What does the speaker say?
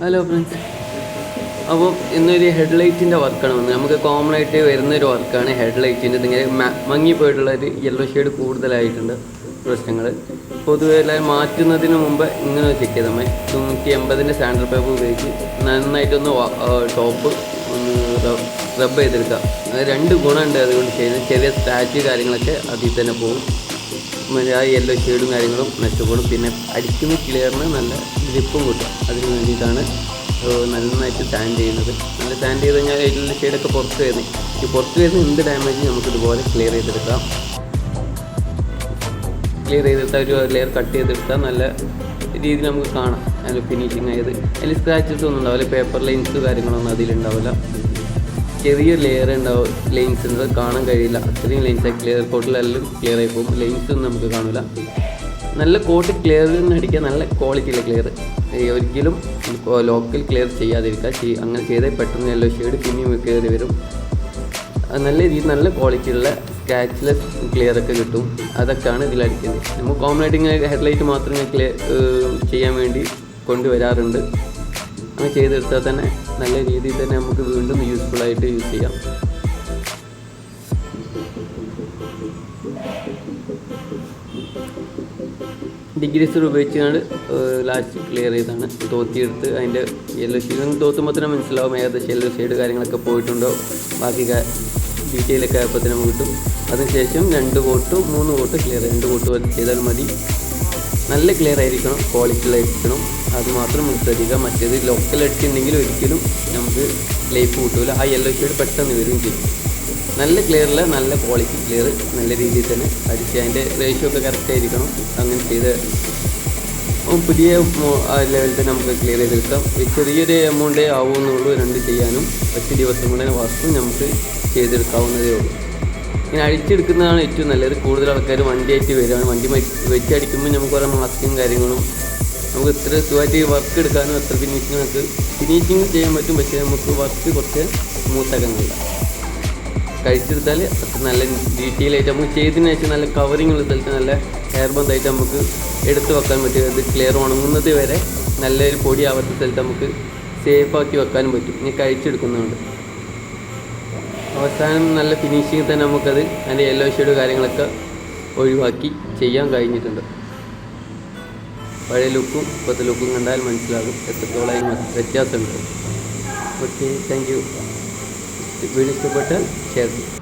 Hello friends അപ്പോൾ ഇന്നൊരു ഹെഡ്ലൈറ്റിന്റെ വർക്കാണ് വന്നത്. നമുക്ക് കോമൺ ആയിട്ട് വരുന്ന ഒരു വർക്കാണ് ഹെഡ്ലൈറ്റിന്റെ ഇതിങ്ങനെ മ- മങ്ങിപ്പോയിട്ടുള്ള ഒരു യെല്ലോ ഷെയ്ഡ് കൂടുതലായിട്ടുണ്ട് പ്രശ്നങ്ങൾ പൊതുവെ എല്ലാം മാറ്റുന്നതിന് മുമ്പ് ഇങ്ങനെ ചെക്ക് ചെയ്താൽ മതി. നൂറ്റി എൺപതിന്റെ സാൻഡർ പേപ്പർ ഉപയോഗിച്ച് നന്നായിട്ടൊന്ന് ടോപ്പ് ഒന്ന് റബ്ബ് ചെയ്തെടുക്കുക രണ്ട് ഗുണമുണ്ട് അതുകൊണ്ട് ചെയ്യുന്നത് ചെറിയ സ്ക്രാച്ച് കാര്യങ്ങളൊക്കെ അതിൽ തന്നെ പോകും. ആ യെല്ലോ ഷെയ്ഡും കാര്യങ്ങളും മെച്ചപ്പെടും. പിന്നെ അടിക്കുന്ന ക്ലിയറിന് നല്ല ഗ്രിപ്പും കിട്ടും. അതിന് വേണ്ടിയിട്ടാണ് നന്നായിട്ട് സാൻഡ് ചെയ്യുന്നത്. നല്ല സാൻഡ് ചെയ്ത് കഴിഞ്ഞാൽ യെല്ലോ ഷെയ്ഡൊക്കെ പുറത്ത് വരുന്നത് ഈ പുറത്ത് വരുന്ന എന്ത് ഡാമേജ് നമുക്ക് ഇതുപോലെ ക്ലിയർ ചെയ്തെടുക്കാം. ക്ലിയർ ചെയ്തെടുത്താൽ ഒരു ലെയർ കട്ട് ചെയ്തെടുത്താൽ നല്ല രീതിയിൽ നമുക്ക് കാണാം. അതിൽ ഫിനിഷിങ് ആയത്. അതിൽ സ്ക്രാച്ചസ് ഒന്നും ഉണ്ടാവില്ല. പേപ്പർ ലൈൻസ് കാര്യങ്ങളൊന്നും അതിലുണ്ടാവില്ല. ചെറിയ ലെയർ ഉണ്ടാവും. ലൈൻസ് ഉണ്ട് കാണാൻ കഴിയില്ല. അത്രയും ലൈൻസ് ക്ലിയർ കോട്ടിലെല്ലാം ക്ലിയർ ആയി പോകും. ലൈൻസ് ഒന്നും നമുക്ക് കാണില്ല നല്ല കോട്ട് ക്ലിയർ തന്നെ അടിക്കുക നല്ല ക്വാളിറ്റിയിലെ ക്ലിയർ ഒരിക്കലും ലോക്കൽ ക്ലിയർ ചെയ്യാതിരിക്കുക ചെയ്- അങ്ങനെ ചെയ്താൽ പെട്ടെന്ന് യെല്ലോ ഷെയ്ഡ് പിന്നെയും കയറി വരും. നല്ല രീതിയിൽ നല്ല ക്വാളിറ്റിയുള്ള സ്കാച്ച്ലെസ് ക്ലിയർ ഒക്കെ കിട്ടും. അതൊക്കെയാണ് ഇതിലടിക്കുന്നത് നമ്മൾ കോമൺ ഇങ്ങനെ ഹെഡ്ലൈറ്റ് മാത്രമേ ക്ലിയർ ചെയ്യാൻ വേണ്ടി കൊണ്ടുവരാറുണ്ട്. അങ്ങനെ ചെയ്തെടുത്താൽ തന്നെ നല്ല രീതിയിൽ തന്നെ നമുക്ക് വീണ്ടും ആയിട്ട് യൂസ് ചെയ്യാം. ഡിഗ്രി സർ ഉപയോഗിച്ചാണ് ലാസ്റ്റ് ക്ലിയർ ചെയ്താണ് തോത്തിയെടുത്ത് അതിന്റെ യെല്ലോ ഷെയ്ഡ് തോത്തുമ്പോൾ തന്നെ മനസ്സിലാവും ഏകദേശം യെല്ലോ ഷെയ്ഡ് കാര്യങ്ങളൊക്കെ പോയിട്ടുണ്ടോ. ബാക്കി ഡീറ്റെയിലൊക്കെ ആയപ്പോൾ തന്നെ നമുക്ക് കിട്ടും. അതിനുശേഷം രണ്ട് വോട്ട് മൂന്ന് വോട്ട് ക്ലിയർ രണ്ട് വോട്ട് ചെയ്താൽ മതി. നല്ല ക്ലിയർ ആയിരിക്കണം ക്വാളിറ്റിയിലായിരിക്കണം അത് മാത്രം നമുക്ക് ശ്രദ്ധിക്കുക മറ്റേത് ലോക്കൽ അടിച്ചിട്ടുണ്ടെങ്കിൽ ഒരിക്കലും നമുക്ക് ലൈഫ് കിട്ടൂല. ആ യെല്ലോ ഷെയ്ഡ് പെട്ടെന്ന് വരും ചെയ്യും. നല്ല ക്ലിയറിൽ നല്ല ക്വാളിറ്റി ക്ലിയർ നല്ല രീതിയിൽ തന്നെ അടിച്ച് അതിന്റെ റേഷ്യോ ഒക്കെ കറക്റ്റ് ആയിരിക്കണം. അങ്ങനെ ചെയ്ത് പുതിയ ലെവലിൽ തന്നെ നമുക്ക് ക്ലിയർ ചെയ്തെടുക്കാം ചെറിയൊരു എമൗണ്ടേ ആവുമെന്നുള്ളൂ രണ്ട് ചെയ്യാനും. പത്ത് ദിവസം കൊണ്ട് വർക്കും നമുക്ക് ചെയ്തെടുക്കാവുന്നതേ ഉള്ളൂ. ഇങ്ങനെ അടിച്ചെടുക്കുന്നതാണ് ഏറ്റവും നല്ലത്. കൂടുതൽ ആൾക്കാർ വണ്ടിയായിട്ട് വരികയാണ്. വണ്ടി വെച്ച് അടിക്കുമ്പോൾ നമുക്ക് കുറേ മാസ്കും കാര്യങ്ങളും നമുക്ക് ഇത്ര സുഖമായിട്ട് വർക്ക് എടുക്കാനും അത്ര ഫിനിഷിങ് നമുക്ക് ഫിനിഷിങ് ചെയ്യാൻ പറ്റും. പക്ഷേ നമുക്ക് വർക്ക് കുറച്ച് സ്മൂത്താക്കാൻ കഴിയില്ല. കഴിച്ചെടുത്താൽ അത്ര നല്ല ഡീറ്റെയിൽ ആയിട്ട് നമുക്ക് ചെയ്തതിന് ശേഷം നല്ല കവറിങ് ഉള്ള സ്ഥലത്ത് നല്ല ഹെയർ ബന്ധായിട്ട് നമുക്ക് എടുത്ത് വെക്കാൻ പറ്റും. അത് ക്ലിയർ ഉണങ്ങുന്നത് വരെ നല്ലൊരു പൊടി ആവാത്ത സ്ഥലത്ത് നമുക്ക് സേഫ് ആക്കി വെക്കാനും പറ്റും. ഇനി കഴിച്ചെടുക്കുന്നുണ്ട് അവസാനം നല്ല ഫിനിഷിങ് തന്നെ നമുക്കത് അതിന്റെ യെല്ലോ ഷെയ്ഡ് കാര്യങ്ങളൊക്കെ ഒഴിവാക്കി ചെയ്യാൻ കഴിഞ്ഞിട്ടുണ്ട്. പഴയ ലുക്കും ഇപ്പോഴത്തെ ലുക്കും കണ്ടാൽ മനസ്സിലാകും എത്രത്തോളം അതിന് വ്യത്യാസമുണ്ട്. ഓക്കെ താങ്ക് യു വീഡിയോ ഇഷ്ടപ്പെട്ടാൽ ഷെയർ ചെയ്യും.